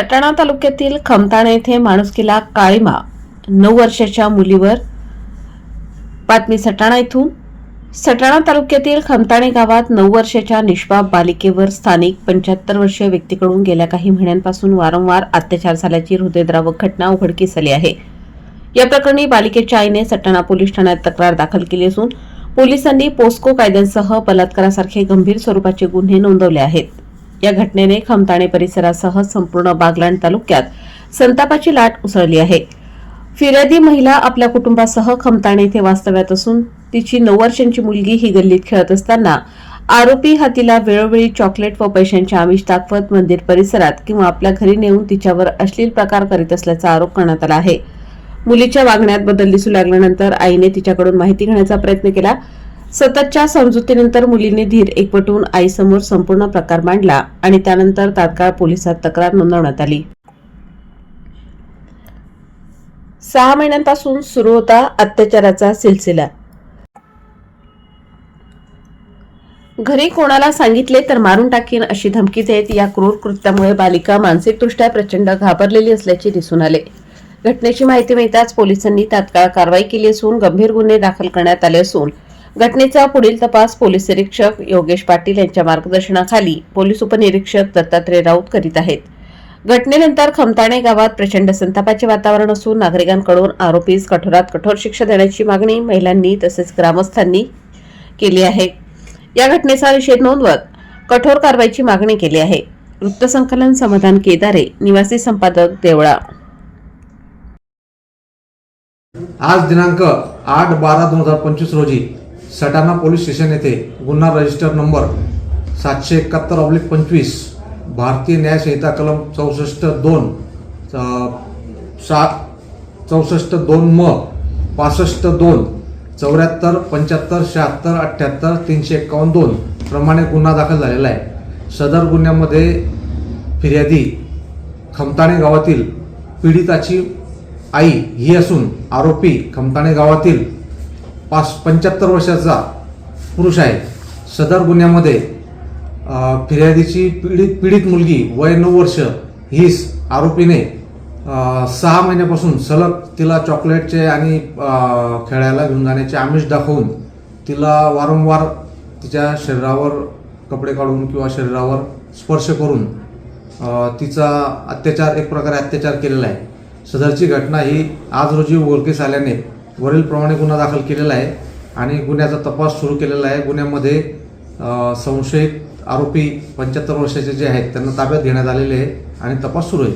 सटाणा तालुक्यातील खमताणा येथे माणुसकीला काळीमा. नऊ वर्षाच्या मुलीवर. बातमी सटाणा येथून सटाणा तालुक्यातील खमताणे गावात नऊ वर्षाच्या निष्पाप बालिकेवर स्थानिक पंच्याहत्तर वर्षीय व्यक्तीकडून गेल्या काही महिन्यांपासून वारंवार अत्याचार झाल्याची हृदयद्रावक घटना उघडकीस आली आहे. या प्रकरणी बालिकेच्या आईने सटाणा पोलीस ठाण्यात तक्रार दाखल केली असून पोलिसांनी पोस्को कायद्यांसह बलात्कारासारखे गंभीर स्वरूपाचे गुन्हे नोंदवले आहेत. या घटनेने खमताणे परिसरासह संपूर्ण बागलाण तालुक्यात संतापाची लाट उसळली आहे. फिर्यादी महिला आपल्या कुटुंबासह खमताणे येथे वास्तव्यात असून तिची नऊ वर्षांची मुलगी ही गल्लीत खेळत असताना आरोपी हा तिला वेळोवेळी चॉकलेट व पैशांचे आमिष दाखवत मंदिर परिसरात किंवा आपल्या घरी नेऊन तिच्यावर अश्लील प्रकार करीत असल्याचा आरोप करण्यात आला आहे. मुलीच्या वागण्यात बदल दिसू लागल्यानंतर आईने तिच्याकडून माहिती घेण्याचा प्रयत्न केला. सततच्या समजुतीनंतर मुलीने धीर एकवटून आईसमोर संपूर्ण प्रकार मांडला आणि त्यानंतर तात्काळ पोलिसात तक्रार नोंदवण्यात आली. सहा महिन्यांपासून सुरू होता अत्याचाराचा सिलसिला. घरी कोणाला सांगितले तर मारून टाकीन अशी धमकी देत या क्रूर कृत्यामुळे बालिका मानसिकदृष्ट्या प्रचंड घाबरलेली असल्याचे दिसून आले. घटनेची माहिती मिळताच पोलिसांनी तात्काळ कारवाई केली असून गंभीर गुन्हे दाखल करण्यात आले असून घटनेचा पुढील तपास पोलीस निरीक्षक योगेश पाटील यांच्या मार्गदर्शनाखाली पोलीस उपनिरीक्षक दत्तात्रय राऊत करीत आहेत. घटनेनंतर खमताणे गावात प्रचंड संतापाचे वातावरण असून नागरिकांकडून आरोपीस कठोरात कठोर शिक्षा देण्याची मागणी महिलांनी तसेच ग्रामस्थांनी केली आहे. या घटनेचा निषेध नोंदवत कठोर कारवाईची मागणी केली आहे. वृत्तसंकलन समाधान केदारे निवासी संपादक देवळा. आज दिनांक आठ बारा दोन हजार पंचवीस रोजी सटाणा पोलीस स्टेशन येथे गुन्हा रजिस्टर नंबर सातशे एकाहत्तर ऑब्लिक पंचवीस भारतीय न्यायसंहिता कलम चौसष्ट दोन सात चौसष्ट दोन म पासष्ट दोन चौऱ्याहत्तर पंच्याहत्तर शहात्तर अठ्ठ्याहत्तर तीनशे एकावन्न दोन प्रमाणे गुन्हा दाखल झालेला आहे. सदर गुन्ह्यामध्ये फिर्यादी खमताणे गावातील पीडिताची आई ही असून आरोपी खमताणे गावातील पाच पंच्याहत्तर वर्षाचा पुरुष आहे. सदर गुन्ह्यामध्ये फिर्यादीची पीडित पीडित मुलगी वय नऊ वर्ष हीच आरोपीने सहा महिन्यापासून सलग तिला चॉकलेटचे आणि खेळायला घेऊन जाण्याचे आमिष दाखवून तिला वारंवार तिच्या शरीरावर कपडे काढून किंवा शरीरावर स्पर्श करून तिचा अत्याचार एक प्रकारे अत्याचार केलेला आहे. सदरची घटना ही आज रोजी उघडकीस आल्याने वरीलप्रमाणे गुन्हा दाखल केलेला आहे आणि गुन्ह्याचा तपास सुरू केलेला आहे. गुन्ह्यामध्ये संशयित आरोपी पंच्याहत्तर वर्षाचे जे आहेत त्यांना ताब्यात घेण्यात आलेले आहे आणि तपास सुरू आहे.